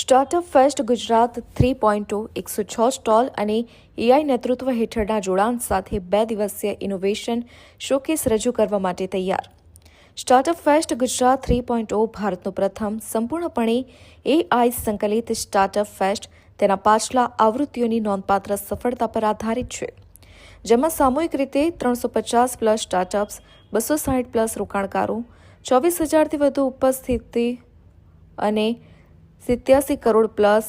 Startup fest Gujarat three point એકસો છ stall અને એઆઈ નેતૃત્વ હેઠળના જોડાણ સાથે બે દિવસીય ઇનોવેશન શોકેસ રજૂ કરવા માટે તૈયાર. Startup fest Gujarat three point ભારતનું પ્રથમ સંપૂર્ણપણે એઆઈ સંકલિત સ્ટાર્ટઅપ ફેસ્ટ તેના પાછલા આવૃત્તિઓની નોંધપાત્ર સફળતા પર આધારિત છે. જેમાં સામૂહિક રીતે ત્રણસો પચાસ પ્લસ સ્ટાર્ટઅપ્સ બસો સાહીઠ પ્લસ રોકાણકારો, ચોવીસ હજારથી વધુ ઉપસ્થિતિ અને સિત્યાસી કરોડ પ્લસ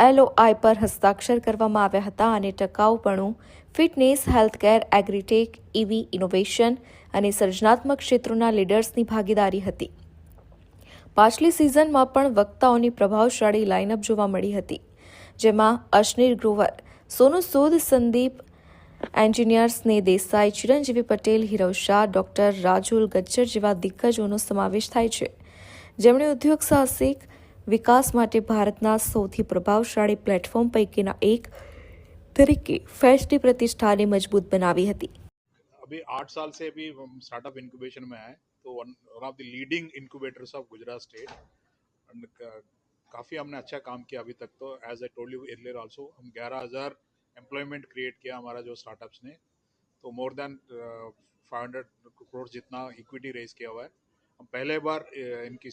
એલઓઆઈ પર હસ્તાક્ષર કરવામાં આવ્યા હતા અને ટકાઉપણું, fitness, healthcare, agritech EV innovation અને સર્જનાત્મક ક્ષેત્રોના લીડર્સની ભાગીદારી હતી. પાછલી સિઝનમાં પણ વક્તાઓની પ્રભાવશાળી લાઇનઅપ જોવા મળી હતી, જેમાં અશ્નીર ગ્રોવર, સોનુ સૂદ, સંદીપ એન્જિનિયર્સ સ્નેહ દેસાઈ, ચિરંજીવી પટેલ, હિરવ શાહ, ડોક્ટર રાજુલ ગજ્જર જેવા દિગ્ગજોનો સમાવેશ થાય છે. જેમણે ઉદ્યોગ સાહસિક વિકાસ માટે ભારતના સૌથી પ્રભાવશાળી પ્લેટફોર્મ પૈકીના એક તરીકે ફેસ્ટની પ્રતિષ્ઠાને મજબૂત બનાવી હતી अभी आठ साल से अभी हम स्टार्टअप इंक्यूबेशन में आए तो one one of the leading incubators of Gujarat state and काफ़ी हमने अच्छा काम किया अभी तक तो as I told you earlier also हम ग्यारह हज़ार एम्प्लॉयमेंट क्रिएट किया हमारा जो स्टार्टअप्स ने तो more than five hundred crore जितना इक्विटी रेज किया हुआ है हम पहले बार uh, इनकी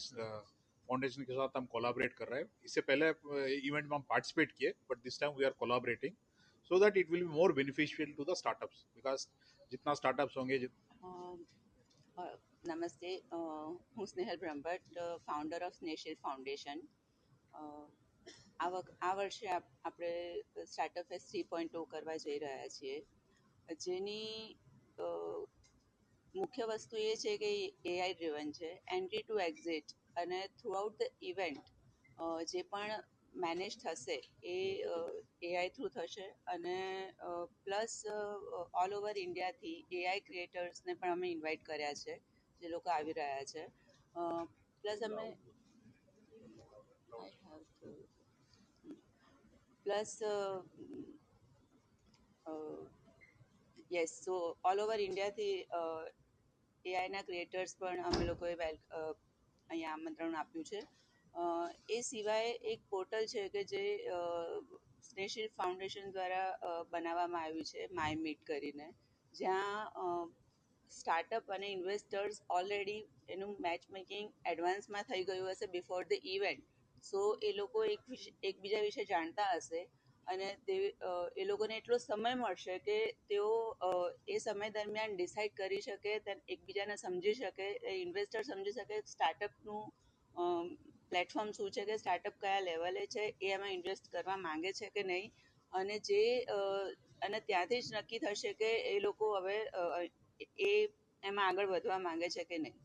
फाउंडेशन के साथ हम कोलाबरेट कर रहे हैं इससे पहले इवेंट में हम पार्टिसिपेट किए but this time we are collaborating so that it will be more beneficial to the startups because जितना स्टार्टअप्स होंगे जित- અ, અ, નમસ્તે અ, હું Snehal Brahmbhatt founder of Snehshil foundation અ, આ વખ આ વર્ષે આપ- આપણે startup fest three point two કરવા જઈ રહ્યા છીએ જેની અ, મુખ્ય વસ્તુ એ છે કે એઆઈ ડ્રિવન છે એન્ટ્રી ટુ એક્ઝિટ અને થ્રુઆઉટ ધ ઇવેન્ટ જે પણ મેનેજ થશે એ એઆઈ થ્રુ થશે અને પ્લસ ઓલ ઓવર ઇન્ડિયાથી એઆઈ ક્રિએટર્સને પણ અમે ઇન્વાઇટ કર્યા છે, જે લોકો આવી રહ્યા છે. પ્લસ અમે plus yes so all over ઇન્ડિયાથી એઆઈના ક્રિએટર્સ પણ અમે લોકોએ વેલ અહીંયા આમંત્રણ આપ્યું છે. એ સિવાય એક પોર્ટલ છે કે જે સ્નેહશીલ ફાઉન્ડેશન દ્વારા બનાવવામાં આવ્યું છે, માય મીટ કરીને. જ્યાં સ્ટાર્ટઅપ અને ઇન્વેસ્ટર્સ ઓલરેડી એનું મેચ મેકિંગ એડવાન્સમાં થઈ ગયું હશે બિફોર ધ ઇવેન્ટ સો એ લોકો એક એકબીજા વિશે જાણતા હશે. અને તે એ લોકોને એટલો સમય મળશે કે તેઓ એ સમય દરમિયાન ડિસાઇડ કરી શકે એકબીજાને સમજી શકે ઇન્વેસ્ટર સમજી શકે સ્ટાર્ટઅપનું પ્લેટફોર્મ શું છે કે સ્ટાર્ટઅપ કયા લેવલે છે, એ એમાં ઇન્વેસ્ટ કરવા માંગે છે કે નહીં. અને જે અને ત્યાંથી જ નક્કી થશે કે એ લોકો હવે એ એમાં આગળ વધવા માંગે છે કે નહીં.